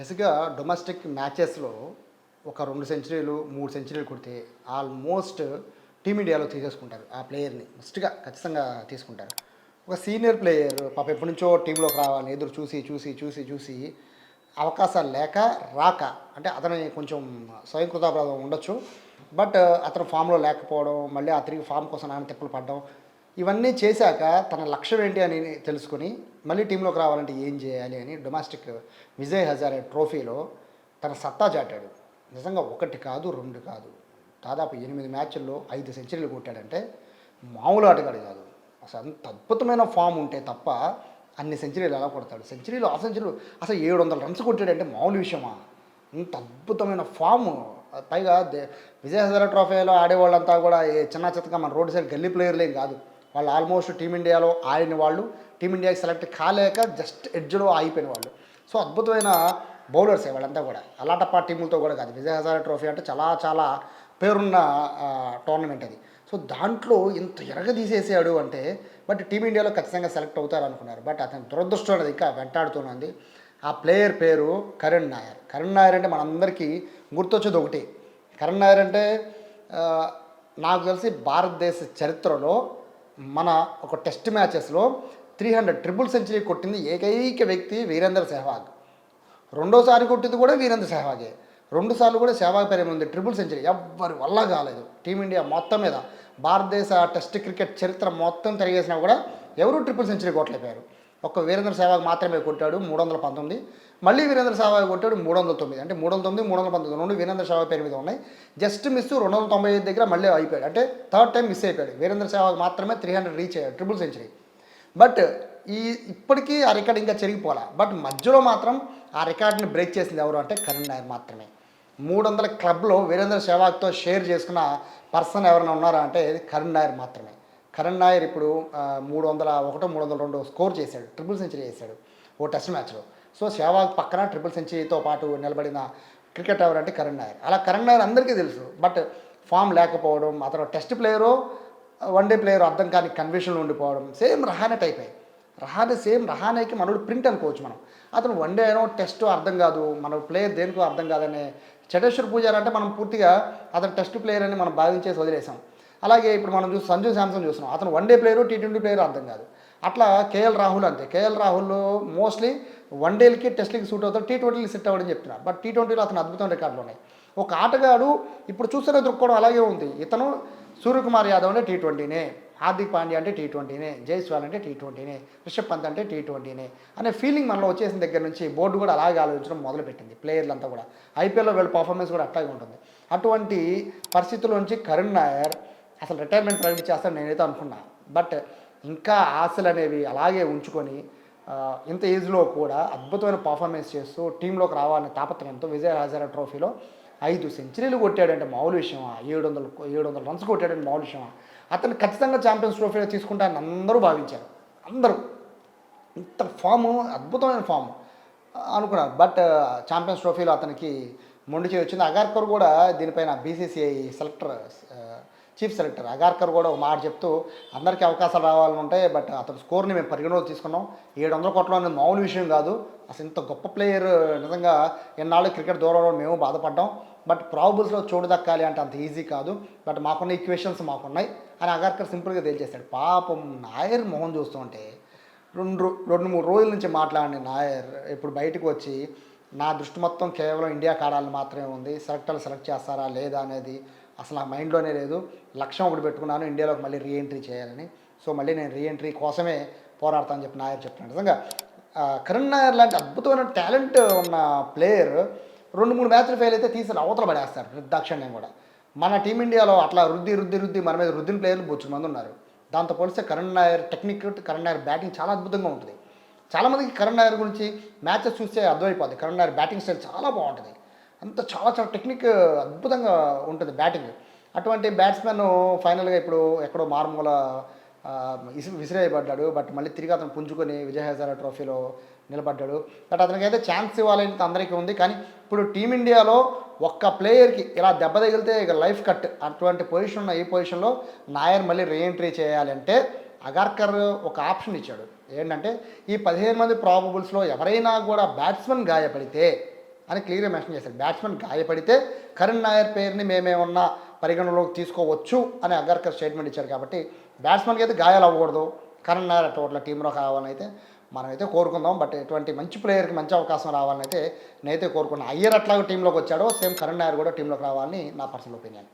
బేసిక్గా డొమెస్టిక్ మ్యాచెస్లో ఒక రెండు సెంచరీలు మూడు సెంచరీలు కొడితే ఆల్మోస్ట్ టీమిండియాలో తీసేసుకుంటారు ఆ ప్లేయర్ని. మస్ట్గా ఖచ్చితంగా తీసుకుంటారు. ఒక సీనియర్ ప్లేయర్ పాప ఎప్పటి నుంచో టీంలోకి రావాలని ఎదురు చూసి చూసి చూసి చూసి అవకాశాలు లేక రాక అంటే అతని కొంచెం స్వయం ఉండొచ్చు. బట్ అతను ఫామ్లో లేకపోవడం మళ్ళీ ఆ తిరిగి ఫామ్ కోసం ఆయన తిప్పలు పడడం ఇవన్నీ చేశాక తన లక్ష్యం ఏంటి అని తెలుసుకుని మళ్ళీ టీంలోకి రావాలంటే ఏం చేయాలి అని డొమెస్టిక్ విజయ్ హజారే ట్రోఫీలో తన సత్తా చాటాడు. నిజంగా ఒకటి కాదు రెండు కాదు. దాదాపు ఎనిమిది మ్యాచ్ల్లో ఐదు సెంచరీలు కొట్టాడంటే మామూలు ఆటగాడు కాదు. అసలు అంత అద్భుతమైన ఫామ్ ఉంటే తప్ప అన్ని సెంచరీలు ఎలా కొడతాడు? సెంచరీలు ఆ సెంచరీలు అసలు ఏడు వందల రన్స్ కొట్టాడంటే మామూలు విషయమా? ఇంత అద్భుతమైన ఫామ్. పైగా దే- విజయ్ హజారా ట్రోఫీలో ఆడేవాళ్ళంతా కూడా ఏ చిన్న చిత్తగా మన రోడ్డు సైడ్ గల్లీ ప్లేయర్లేం కాదు. వాళ్ళు ఆల్మోస్ట్ టీమిండియాలో ఆడిన వాళ్ళు టీమిండియాకి సెలెక్ట్ కాలేక జస్ట్ ఎడ్జ్లో ఆగిపోయిన వాళ్ళు. సో అద్భుతమైన బౌలర్సే వాళ్ళంతా కూడా. అలాటప్ప టీములతో కూడా కాదు. విజయ్ హజారా ట్రోఫీ అంటే చాలా చాలా పేరున్న టోర్నమెంట్ అది. సో దాంట్లో ఇంత ఎరగదీసేసాడు అంటే బట్ టీమిండియాలో ఖచ్చితంగా సెలెక్ట్ అవుతారు అనుకున్నారు బట్ అతని దురదృష్టం అనేది ఇంకా వెంటాడుతున్నది ఆ ప్లేయర్ పేరు కరణ్ నాయర్. కరణ్ నాయర్ అంటే మనందరికీ గుర్తొచ్చేది ఒకటి. కరణ్ నాయర్ అంటే నాకు తెలిసి భారతదేశ చరిత్రలో మన ఒక టెస్ట్ మ్యాచెస్లో త్రీ హండ్రెడ్ ట్రిపుల్ సెంచరీ కొట్టింది ఏకైక వ్యక్తి వీరేందర్ సెహ్వాగ్. రెండోసారి కొట్టింది కూడా వీరేంద్ర సెహ్వాగే. రెండు సార్లు కూడా సెహ్వాగ్ పేరే ఉంది ట్రిపుల్ సెంచరీ. ఎవ్వరి వల్ల కాలేదు. టీమిండియా మొత్తం మీద భారతదేశ టెస్ట్ క్రికెట్ చరిత్ర మొత్తం తిరిగేసినా కూడా ఎవరు ట్రిపుల్ సెంచరీ కొట్టలేపారు ఒక్క వీరేంద్ర సెహ్వాగ్ మాత్రమే కొట్టాడు మూడు వందల పంతొమ్మిది. మళ్ళీ వీరేంద్ర సెహ్వాగ్ కొట్టాడు మూడు వందల తొమ్మిది అంటే మూడు వందల తొమ్మిది మూడు వందల పంతొమ్మిది రెండు వీరేంద్ర సెహ్వాగ్ పేరు మీద ఉన్నాయి. జస్ట్ మిస్ రెండు వందల తొంభై ఐదు దగ్గర మళ్ళీ అయిపోయాడు. అంటే థర్డ్ టైం మిస్ అయిపోయాడు. వీరేంద్ర సెహ్వాగ్ మాత్రమే త్రీ హండ్రెడ్ రీచ్ అయ్యాడు ట్రిపుల్ సెంచరీ. బట్ ఈ ఇప్పటికీ ఆ రికార్డ్ ఇంకా చెరిగిపోలే బట్ మధ్యలో మాత్రం ఆ రికార్డ్ని బ్రేక్ చేసింది ఎవరు అంటే కరణ్ నాయర్ మాత్రమే. మూడు వందల క్లబ్లో వీరేంద్ర సెహ్వాగ్తో షేర్ చేసుకున్న పర్సన్ ఎవరైనా ఉన్నారా అంటే ఇది కరణ్ నాయర్ మాత్రమే. కరణ్ నాయర్ ఇప్పుడు మూడు వందల ఒకటో మూడు వందల రెండు స్కోర్ చేశాడు ట్రిపుల్ సెంచరీ చేశాడు ఓ టెస్ట్ మ్యాచ్లో. సో సెహ్వాగ్ పక్కన ట్రిపుల్ సెంచరీతో పాటు నిలబడిన క్రికెట్ ఎవరంటే కరణ్ నాయర్. అలా కరణ్ నాయర్ అందరికీ తెలుసు బట్ ఫామ్ లేకపోవడం అతను టెస్ట్ ప్లేయరో వన్ డే ప్లేయర్ అర్థం కాని కన్ఫ్యూషన్లో ఉండిపోవడం సేమ్ రహానే టైప్ అయ్యి రహానే సేమ్ రహానేకి మనోడు ప్రింట్ అనుకోవచ్చు మనం. అతను వన్ డే అయినా టెస్ట్ అర్థం కాదు మన ప్లేయర్ దేనికో అర్థం కాదనే చటేశ్వర్ పూజారి అంటే మనం పూర్తిగా అతను టెస్ట్ ప్లేయర్ అని మనం భావించేసి వదిలేసాం. అలాగే ఇప్పుడు మనం చూసి సంజు శాంసన్ చూస్తున్నాం. అతను one day player T twenty player అర్థం కాదు. అట్లా కేఎల్ రాహుల్ అంతే. కేఎల్ రాహుల్ మోస్ట్లీ వన్ డేలకి టెస్ట్లకి సూట్ అవుతాడు టీ ట్వంటీలు సెట్ అవ్వడం చెప్తున్నారు. బట్ టీ ట్వంటీలో అతను అద్భుతం రికార్డులు ఉన్నాయి. ఒక ఆటగాడు ఇప్పుడు చూస్తేనే దృక్కోవడం అలాగే ఉంది. ఇతను సూర్యకుమార్ యాదవ్ అంటే టీ ట్వంటీనే హార్దిక్ పాండ్యా అంటే టీ ట్వంటీనే జైస్వాల్ అంటే టీ ట్వంటీనే రిషబ్ పంత్ అంటే టీ ట్వంటీనే అనే ఫీలింగ్ మనలో వచ్చేసిన దగ్గర నుంచి బోర్డు కూడా అలాగే ఆలోచించడం మొదలుపెట్టింది ప్లేయర్లంతా కూడా. ఐపీఎల్లో వీళ్ళ పర్ఫార్మెన్స్ కూడా అట్లాగే ఉంటుంది. అటువంటి పరిస్థితుల నుంచి కరుణ్ నాయర్ అసలు రిటైర్మెంట్ ప్రకటించి చేస్తాను నేనైతే అనుకున్నా. బట్ ఇంకా ఆశలు అనేవి అలాగే ఉంచుకొని ఇంత ఏజ్లో కూడా అద్భుతమైన పర్ఫార్మెన్స్ చేస్తూ టీంలోకి రావాలనే తాపత్రయంతో విజయ హజారా ట్రోఫీలో ఐదు సెంచరీలు కొట్టాడంటే మామూలు విషయమా? ఏడు వందలు ఏడు వందల రన్స్ కొట్టాడంటే మామూలు విషయమా? అతను ఖచ్చితంగా ఛాంపియన్స్ ట్రోఫీలో తీసుకుంటారని అందరూ భావించారు. అందరూ. ఇంత ఫాము అద్భుతమైన ఫామ్ అనుకున్నారు. బట్ ఛాంపియన్స్ ట్రోఫీలో అతనికి మొండి చేయి వచ్చింది. అగార్కర్ కూడా దీనిపైన BCCI selector chief selector Agarkar కూడా ఒక మాట చెప్తూ అందరికీ అవకాశాలు రావాలని ఉంటాయి బట్ అతని స్కోర్ని మేము పరిగణలో తీసుకున్నాం. ఏడు వందల కోట్లు అనేది మామూలు విషయం కాదు. అసలు ఇంత గొప్ప ప్లేయర్ నిజంగా ఎన్నాళ్ళు క్రికెట్ దూరంలో మేము బాధపడ్డాం. బట్ ప్రాబుల్స్లో చోటు దక్కాలి అంటే అంత ఈజీ కాదు. బట్ మాకున్న ఈక్వేషన్స్ మాకున్నాయి. అని అగార్కర్ సింపుల్గా తెలియజేశాడు పాపం నాయర్ మొహం చూస్తుంటే రెండు రెండు మూడు రోజుల నుంచి మాట్లాడిన నాయర్. ఇప్పుడు బయటకు వచ్చి నా దృష్టి మొత్తం కేవలం ఇండియా ఆడాలని మాత్రమే ఉంది. సెలెక్టర్లు సెలెక్ట్ చేస్తారా లేదా అనేది అసలు ఆ మైండ్లోనే లేదు. లక్ష్యం ఒకటి పెట్టుకున్నాను ఇండియాలోకి మళ్ళీ రీఎంట్రీ చేయాలని. సో మళ్ళీ నేను రీఎంట్రీ కోసమే పోరాడతానని చెప్పి నాయర్ చెప్తున్నాను నిజంగా కరణ్ నాయర్ లాంటి అద్భుతమైన టాలెంట్ ఉన్న ప్లేయర్ రెండు మూడు మ్యాచ్లు ఫెయిల్ అయితే తీసి అవతల పడేస్తారు నిర్దాక్షిణ్యం కూడా. మన టీమిండియాలో అట్లా రుద్ది రుద్ది రుద్ది మన మీద రుద్దిన ప్లేయర్లు బొచ్చు మంది ఉన్నారు. దాంతో పోలిస్తే కరణ్ నాయర్ టెక్నిక్ కరణ్ నాయర్ బ్యాటింగ్ చాలా అద్భుతంగా ఉంటుంది. చాలామందికి కరణ్ నాయర్ గురించి మ్యాచెస్ చూస్తే అర్థమైపోద్ది. కరణ్ నాయర్ బ్యాటింగ్ స్టైల్ చాలా బాగుంటుంది. అంత చాలా చాలా టెక్నిక్ అద్భుతంగా ఉంటుంది బ్యాటింగ్. అటువంటి బ్యాట్స్మెన్ ఫైనల్గా ఇప్పుడు ఎక్కడో మారుమూల విసిరేయబడ్డాడు. బట్ మళ్ళీ తిరిగి అతను పుంజుకొని విజయ్ హజారా ట్రోఫీలో నిలబడ్డాడు. బట్ అతనికి అయితే ఛాన్స్ ఇవ్వాలని అందరికీ ఉంది. కానీ ఇప్పుడు టీమిండియాలో ఒక్క ప్లేయర్కి ఇలా దెబ్బ తగిలితే ఇక లైఫ్ కట్. అటువంటి పొజిషన్ ఉన్న ఈ పొజిషన్లో నాయర్ మళ్ళీ రీఎంట్రీ చేయాలంటే అగార్కర్ ఒక ఆప్షన్ ఇచ్చాడు. ఏంటంటే ఈ పదిహేను మంది ప్రాబబుల్స్లో ఎవరైనా కూడా బ్యాట్స్మెన్ గాయపడితే అని క్లియర్గా మెన్షన్ చేశారు. బ్యాట్స్మెన్ గాయపడితే కరణ్ నాయర్ పేరుని మేమేమన్నా పరిగణలోకి తీసుకోవచ్చు అని అగర్కర్ స్టేట్మెంట్ ఇచ్చారు కాబట్టి బ్యాట్స్మెన్కి అయితే గాయాలు అవ్వకూడదు. కరణ్ నాయర్ టోటల్ టీంలో కావాలని అయితే మనమైతే కోరుకుందాం. బట్ ఎటువంటి మంచి ప్లేయర్కి మంచి అవకాశం రావాలని అయితే నేనైతే కోరుకున్నాను అయ్యర్ అట్లాగే టీంలోకి వచ్చాడో సేమ్ కరణ్ నాయర్ కూడా టీంలోకి రావాలని నా పర్సనల్ ఒపీనియన్